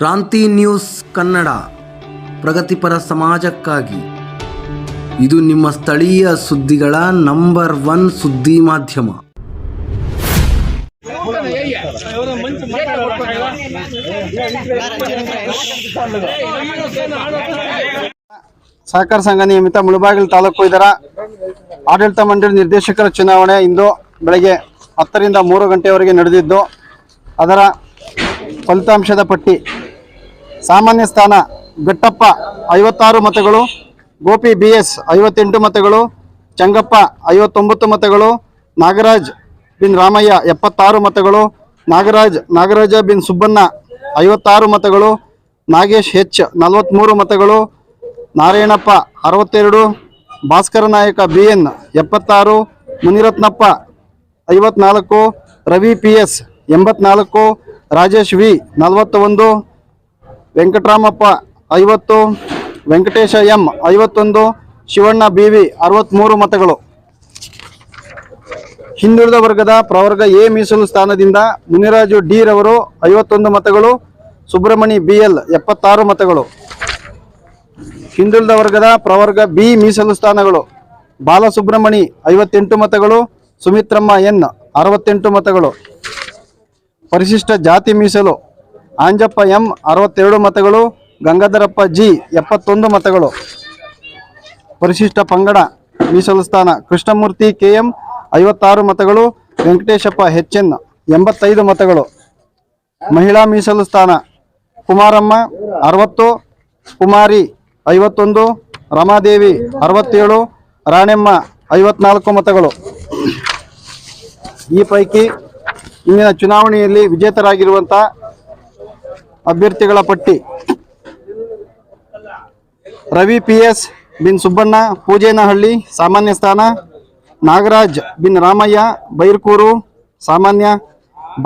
ಕ್ರಾಂತಿ ನ್ಯೂಸ್ ಕನ್ನಡ, ಪ್ರಗತಿಪರ ಸಮಾಜಕ್ಕಾಗಿ. ಇದು ನಿಮ್ಮ ಸ್ಥಳೀಯ ಸುದ್ದಿಗಳ ನಂಬರ್ ಒನ್ ಸುದ್ದಿ ಮಾಧ್ಯಮ. ಸಹಕಾರ ಸಂಘ ನಿಯಮಿತ ಮುಳುಬಾಗಿಲು ತಾಲೂಕು ಇದರ ಆಡಳಿತ ಮಂಡಳಿ ನಿರ್ದೇಶಕರ ಚುನಾವಣೆ ಇಂದು ಬೆಳಗ್ಗೆ ಹತ್ತರಿಂದ ಮೂರು ಗಂಟೆಯವರೆಗೆ ನಡೆದಿದ್ದು, ಅದರ ಫಲಿತಾಂಶದ ಪಟ್ಟಿ ಸಾಮಾನ್ಯ ಸ್ಥಾನ ಗಟ್ಟಪ್ಪ ಐವತ್ತಾರು ಮತಗಳು, ಗೋಪಿ ಬಿ ಎಸ್ ಐವತ್ತೆಂಟು ಮತಗಳು, ಚಂಗಪ್ಪ ಐವತ್ತೊಂಬತ್ತು ಮತಗಳು, ನಾಗರಾಜ್ ಬಿನ್ ರಾಮಯ್ಯ ಎಪ್ಪತ್ತಾರು ಮತಗಳು, ನಾಗರಾಜ್, ನಾಗರಾಜ ಬಿನ್ ಸುಬ್ಬಣ್ಣ ಐವತ್ತಾರು ಮತಗಳು, ನಾಗೇಶ್ ಹೆಚ್ ನಲವತ್ತ್ಮೂರು ಮತಗಳು, ನಾರಾಯಣಪ್ಪ ಅರವತ್ತೆರಡು, ಭಾಸ್ಕರ ನಾಯಕ ಬಿ ಎನ್ ಎಪ್ಪತ್ತಾರು, ಮುನಿರತ್ನಪ್ಪ ಐವತ್ನಾಲ್ಕು, ರವಿ ಪಿ ಎಸ್ ಎಂಬತ್ನಾಲ್ಕು, ರಾಜೇಶ್ ವಿ ನಲವತ್ತ ವೆಂಕಟರಾಮಪ್ಪ ಐವತ್ತು, ವೆಂಕಟೇಶ ಎಂ ಐವತ್ತೊಂದು, ಶಿವಣ್ಣ ಬಿ ವಿ ಅರವತ್ತ್ಮೂರು ಮತಗಳು. ಹಿಂದುಳಿದ ವರ್ಗದ ಪ್ರವರ್ಗ ಎ ಮೀಸಲು ಸ್ಥಾನದಿಂದ ಮುನಿರಾಜು ಡಿ ರವರು ಐವತ್ತೊಂದು ಮತಗಳು ಸುಬ್ರಹ್ಮಣಿ ಬಿ ಎಲ್ ಎಪ್ಪತ್ತಾರು ಮತಗಳು. ಹಿಂದುಳಿದ ವರ್ಗದ ಪ್ರವರ್ಗ ಬಿ ಮೀಸಲು ಸ್ಥಾನಗಳು ಬಾಲಸುಬ್ರಹ್ಮಣಿ ಐವತ್ತೆಂಟು ಮತಗಳು, ಸುಮಿತ್ರಮ್ಮ ಎನ್ ಅರವತ್ತೆಂಟು ಮತಗಳು. ಪರಿಶಿಷ್ಟ ಜಾತಿ ಮೀಸಲು ಆಂಜಪ್ಪ ಎಂ ಅರವತ್ತೆರಡು ಮತಗಳು, ಗಂಗಾಧರಪ್ಪ ಜಿ ಎಪ್ಪತ್ತೊಂದು ಮತಗಳು. ಪರಿಶಿಷ್ಟ ಪಂಗಡ, ಮೀಸಲು ಸ್ಥಾನ, ಕೃಷ್ಣಮೂರ್ತಿ ಕೆ ಎಂ ಐವತ್ತಾರು ಮತಗಳು, ವೆಂಕಟೇಶಪ್ಪ ಎನ್ ಎಂಬತ್ತೈದು ಮತಗಳು. ಮಹಿಳಾ ಮೀಸಲು ಸ್ಥಾನ, ಕುಮಾರಮ್ಮ ಅರವತ್ತು, ಕುಮಾರಿ ಐವತ್ತೊಂದು, ರಮಾದೇವಿ ಅರವತ್ತೇಳು, ರಾಣೆಮ್ಮ ಐವತ್ನಾಲ್ಕು ಮತಗಳು. ಈ ಪೈಕಿ ಇಂದಿನ ಚುನಾವಣೆಯಲ್ಲಿ ವಿಜೇತರಾಗಿರುವಂಥ ಅಭ್ಯರ್ಥಿಗಳ ಪಟ್ಟಿ. ರವಿ ಪಿ ಎಸ್ ಬಿನ್ ಸುಬ್ಬಣ್ಣ, ಪೂಜೇನಹಳ್ಳಿ, ಸಾಮಾನ್ಯ ಸ್ಥಾನ, ನಾಗರಾಜ್ ಬಿನ್ ರಾಮಯ್ಯ, ಬೈರ್ಕೂರು, ಸಾಮಾನ್ಯ,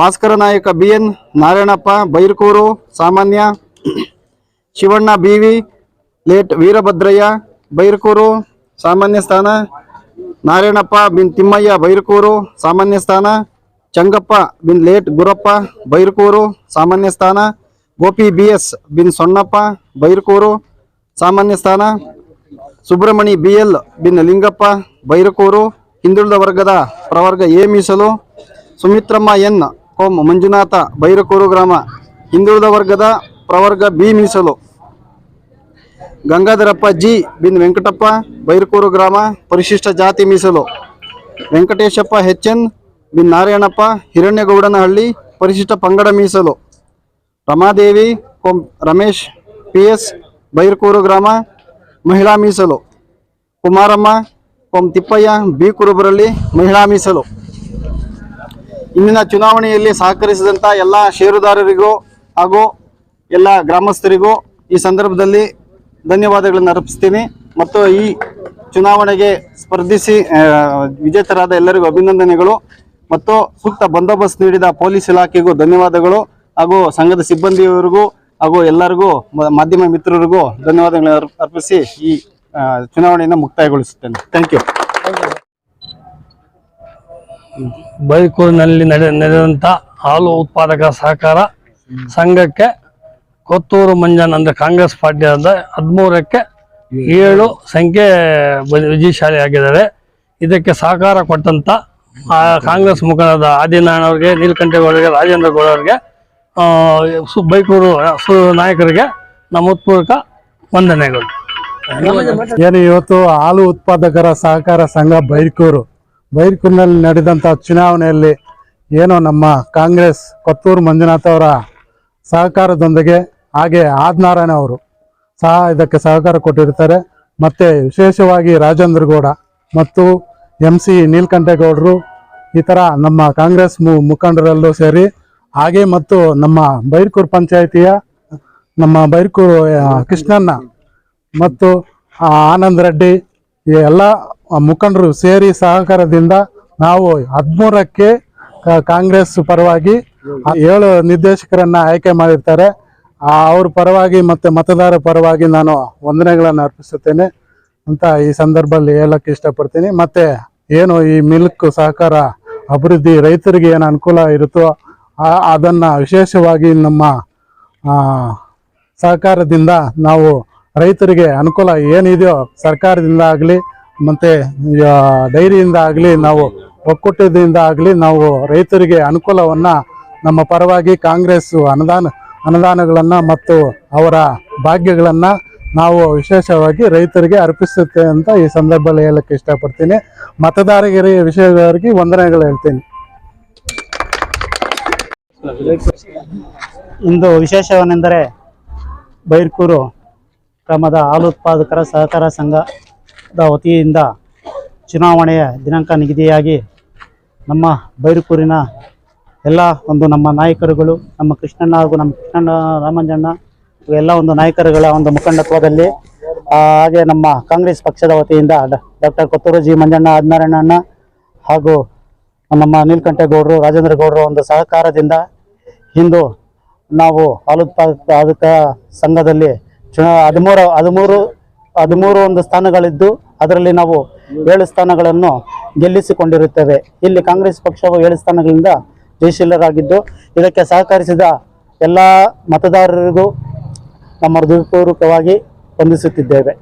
ಭಾಸ್ಕರ ನಾಯಕ ಬಿ ಎನ್ ನಾರಾಯಣಪ್ಪ, ಬೈರ್ಕೂರು, ಸಾಮಾನ್ಯ, Shivanna B V late Veerabhadraiah, Byrakur, ಸಾಮಾನ್ಯ ಸ್ಥಾನ, ನಾರಾಯಣಪ್ಪ ಬಿನ್ ತಿಮ್ಮಯ್ಯ, ಬೈರ್ಕೂರು, ಸಾಮಾನ್ಯ ಸ್ಥಾನ, ಚಂಗಪ್ಪ ಬಿನ್ ಲೇಟ್ ಗುರಪ್ಪ, ಬೈರ್ಕೂರು, ಸಾಮಾನ್ಯ ಸ್ಥಾನ ಗೋಪಿ ಬಿ ಎಸ್ ಬಿನ್ ಸೊಣ್ಣಪ್ಪ ಬೈರಕೂರು, ಸಾಮಾನ್ಯ ಸ್ಥಾನ, ಸುಬ್ರಹ್ಮಣಿ ಬಿ ಎಲ್ ಬಿನ್ ಲಿಂಗಪ್ಪ, ಬೈರಕೂರು, ಹಿಂದುಳಿದ ವರ್ಗದ ಪ್ರವರ್ಗ ಎ ಮೀಸಲು, ಸುಮಿತ್ರಮ್ಮ ಎನ್ ಕೋಮ್ ಮಂಜುನಾಥ, ಬೈರಕೂರು ಗ್ರಾಮ, ಹಿಂದುಳಿದ ವರ್ಗದ ಪ್ರವರ್ಗ ಬಿ ಮೀಸಲು. ಗಂಗಾಧರಪ್ಪ ಜಿ ಬಿನ್ ವೆಂಕಟಪ್ಪ, ಬೈರಕೂರು ಗ್ರಾಮ, ಪರಿಶಿಷ್ಟ ಜಾತಿ ಮೀಸಲು. ವೆಂಕಟೇಶಪ್ಪ ಎಚ್ ಎನ್, ಬಿನ್ ನಾರಾಯಣಪ್ಪ, ಹಿರಣ್ಯಗೌಡನಹಳ್ಳಿ, ಪರಿಶಿಷ್ಟ ಪಂಗಡ ಮೀಸಲು. ರಮಾದೇವಿ ಕೊಂ ರಮೇಶ್ ಪಿ ಎಸ್ ಬೈರ್ಕೂರು ಗ್ರಾಮ, ಮಹಿಳಾ ಮೀಸಲು. ಕುಮಾರಮ್ಮ ಕೋಂ ತಿಪ್ಪಯ್ಯ ಬಿ ಕುರುಬರಲ್ಲಿ ಮಹಿಳಾ ಮೀಸಲು. ಇಂದಿನ ಚುನಾವಣೆಯಲ್ಲಿ ಸಹಕರಿಸಿದಂಥ ಎಲ್ಲ ಷೇರುದಾರರಿಗೂ ಹಾಗೂ ಎಲ್ಲ ಗ್ರಾಮಸ್ಥರಿಗೂ ಈ ಸಂದರ್ಭದಲ್ಲಿ ಧನ್ಯವಾದಗಳನ್ನು ಅರ್ಪಿಸ್ತೀನಿ. ಮತ್ತು ಈ ಚುನಾವಣೆಗೆ ಸ್ಪರ್ಧಿಸಿ ವಿಜೇತರಾದ ಎಲ್ಲರಿಗೂ ಅಭಿನಂದನೆಗಳು. ಮತ್ತು ಸೂಕ್ತ ಬಂದೋಬಸ್ತ್ ನೀಡಿದ ಪೊಲೀಸ್ ಇಲಾಖೆಗೂ ಧನ್ಯವಾದಗಳು. ಹಾಗೂ ಸಂಘದ ಸಿಬ್ಬಂದಿಯವರಿಗೂ ಹಾಗೂ ಎಲ್ಲರಿಗೂ ಮಾಧ್ಯಮ ಮಿತ್ರರಿಗೂ ಧನ್ಯವಾದಗಳನ್ನು ಅರ್ಪ್- ಅರ್ಪಿಸಿ ಈ ಚುನಾವಣೆಯನ್ನು ಮುಕ್ತಾಯಗೊಳಿಸುತ್ತೇನೆ. ಥ್ಯಾಂಕ್ ಯು ಬೈಕೂರಿನಲ್ಲಿ ನಡೆ ನಡೆದಂಥ ಹಾಲು ಉತ್ಪಾದಕ ಸಹಕಾರ ಸಂಘಕ್ಕೆ ಕೊತ್ತೂರು ಮಂಜನ್ ಅಂದ್ರೆ ಕಾಂಗ್ರೆಸ್ ಪಾರ್ಟಿಯಾದ ಹದಿಮೂರಕ್ಕೆ ಏಳು ಸಂಖ್ಯೆ ವಿಜಯಶಾಲಿ ವಿಜಯಶಾಲಿಯಾಗಿದ್ದಾರೆ. ಇದಕ್ಕೆ ಸಹಕಾರ ಕೊಟ್ಟಂತ ಕಾಂಗ್ರೆಸ್ ಮುಖಂಡರಾದ ಆದಿನಾರಾಯಣ ಅವರಿಗೆ, ನೀಲಕಂಠೇಗೌಡರಿಗೆ, ರಾಜೇಂದ್ರ ಗೌಡ ಅವರಿಗೆ ಸು ಬೈಕೂರು ಸು ನಾಯಕರಿಗೆ ನಮ್ಮ ಉತ್ಪೂರ್ವಕ ವಂದನೆಗಳು. ಏನು ಇವತ್ತು ಹಾಲು ಉತ್ಪಾದಕರ ಸಹಕಾರ ಸಂಘ ಬೈರ್ಕೂರು. ಬೈರ್ಕೂರಿನಲ್ಲಿ ನಡೆದಂಥ ಚುನಾವಣೆಯಲ್ಲಿ ಏನೋ ನಮ್ಮ ಕಾಂಗ್ರೆಸ್ ಕೊತ್ತೂರು ಮಂಜುನಾಥ್ ಅವರ ಸಹಕಾರದೊಂದಿಗೆ ಹಾಗೆ ಆದ್ನಾರಾಯಣ ಅವರು ಸಹ ಇದಕ್ಕೆ ಸಹಕಾರ ಕೊಟ್ಟಿರ್ತಾರೆ. ಮತ್ತು ವಿಶೇಷವಾಗಿ ರಾಜೇಂದ್ರ ಗೌಡ ಮತ್ತು ಎಂ ಸಿ ನೀಲಕಂಠೇಗೌಡರು ಈ ಥರ ನಮ್ಮ ಕಾಂಗ್ರೆಸ್ ಮು ಮುಖಂಡರೆಲ್ಲರೂ ಸೇರಿ ಹಾಗೆ ಮತ್ತು ನಮ್ಮ ಬೈರ್ಕೂರು ಪಂಚಾಯಿತಿಯ ನಮ್ಮ ಬೈರ್ಕೂರು ಕೃಷ್ಣಣ್ಣ ಮತ್ತು ಆನಂದ್ ರೆಡ್ಡಿ ಎಲ್ಲ ಮುಖಂಡರು ಸೇರಿ ಸಹಕಾರದಿಂದ ನಾವು ಹದಿಮೂರಕ್ಕೆ ಕಾಂಗ್ರೆಸ್ ಪರವಾಗಿ ಏಳು ನಿರ್ದೇಶಕರನ್ನ ಆಯ್ಕೆ ಮಾಡಿರ್ತಾರೆ. ಅವ್ರ ಪರವಾಗಿ ಮತ್ತು ಮತದಾರರ ಪರವಾಗಿ ನಾನು ವಂದನೆಗಳನ್ನು ಅರ್ಪಿಸುತ್ತೇನೆ ಅಂತ ಈ ಸಂದರ್ಭದಲ್ಲಿ ಹೇಳಕ್ಕೆ ಇಷ್ಟಪಡ್ತೀನಿ. ಮತ್ತೆ ಏನು ಈ ಮಿಲ್ಕ್ ಸಹಕಾರ ಅಭಿವೃದ್ಧಿ ರೈತರಿಗೆ ಏನು ಅನುಕೂಲ ಇರುತ್ತೋ ಅದನ್ನ ವಿಶೇಷವಾಗಿ ನಮ್ಮ ಸಹಕಾರದಿಂದ ನಾವು ರೈತರಿಗೆ ಅನುಕೂಲ ಏನಿದೆಯೋ ಸರ್ಕಾರದಿಂದ ಆಗಲಿ, ಮತ್ತು ಡೈರಿಯಿಂದ ಆಗಲಿ, ನಾವು ಒಕ್ಕೂಟದಿಂದ ಆಗಲಿ ನಾವು ರೈತರಿಗೆ ಅನುಕೂಲವನ್ನು ನಮ್ಮ ಪರವಾಗಿ ಕಾಂಗ್ರೆಸ್ ಅನುದಾನ, ಅನುದಾನಗಳನ್ನು ಮತ್ತು ಅವರ ಭಾಗ್ಯಗಳನ್ನು ನಾವು ವಿಶೇಷವಾಗಿ ರೈತರಿಗೆ ಅರ್ಪಿಸುತ್ತೆ ಅಂತ ಈ ಸಂದರ್ಭದಲ್ಲಿ ಹೇಳಕ್ಕೆ ಇಷ್ಟಪಡ್ತೀನಿ. ಮತದಾರರಿಗೆ ವಿಷಯದವರಿಗೆ ವಂದನೆಗಳು ಹೇಳ್ತೀನಿ. ಇಂದು ವಿಶೇಷವೇನೆಂದರೆ ಬೈರ್ಕೂರು ಗ್ರಾಮದ ಹಾಲು ಉತ್ಪಾದಕರ ಸಹಕಾರ ಸಂಘದ ವತಿಯಿಂದ ಚುನಾವಣೆಯ ದಿನಾಂಕ ನಿಗದಿಯಾಗಿ ನಮ್ಮ ಬೈರ್ಕೂರಿನ ಎಲ್ಲ ಒಂದು ನಮ್ಮ ನಾಯಕರುಗಳು, ನಮ್ಮ ಕೃಷ್ಣಣ್ಣ ಹಾಗೂ ನಮ್ಮ ಕೃಷ್ಣಣ್ಣ ರಾಮಂಜಣ್ಣ ಎಲ್ಲ ಒಂದು ನಾಯಕರುಗಳ ಒಂದು ಮುಖಂಡತ್ವದಲ್ಲಿ ಹಾಗೆ ನಮ್ಮ ಕಾಂಗ್ರೆಸ್ ಪಕ್ಷದ ವತಿಯಿಂದ ಡಾಕ್ಟರ್ ಕೊತ್ತೂರು ಜಿ. ಮಂಜಣ್ಣ ಆದಿನಾರಾಯಣಣ್ಣ ಹಾಗೂ ನಮ್ಮ ನೀಲಕಂಠೇಗೌಡರು, ರಾಜೇಂದ್ರ ಗೌಡರು ಒಂದು ಸಹಕಾರದಿಂದ ಇಂದು ನಾವು ಹಾಲುತ್ಪಾದಕ ಸಂಘದಲ್ಲಿ ಚುನಾ ಹದಿಮೂರು ಹದಿಮೂರು ಹದಿಮೂರು ಒಂದು ಸ್ಥಾನಗಳಿದ್ದು ಅದರಲ್ಲಿ ನಾವು ಏಳು ಸ್ಥಾನಗಳನ್ನು ಗೆಲ್ಲಿಸಿಕೊಂಡಿರುತ್ತೇವೆ. ಇಲ್ಲಿ ಕಾಂಗ್ರೆಸ್ ಪಕ್ಷವು ಏಳು ಸ್ಥಾನಗಳಿಂದ ಜಯಶೀಲರಾಗಿದ್ದು, ಇದಕ್ಕೆ ಸಹಕರಿಸಿದ ಎಲ್ಲ ಮತದಾರರಿಗೂ ನಮ್ಮ ಹೃದಯಪೂರ್ವಕವಾಗಿ ವಂದಿಸುತ್ತಿದ್ದೇವೆ.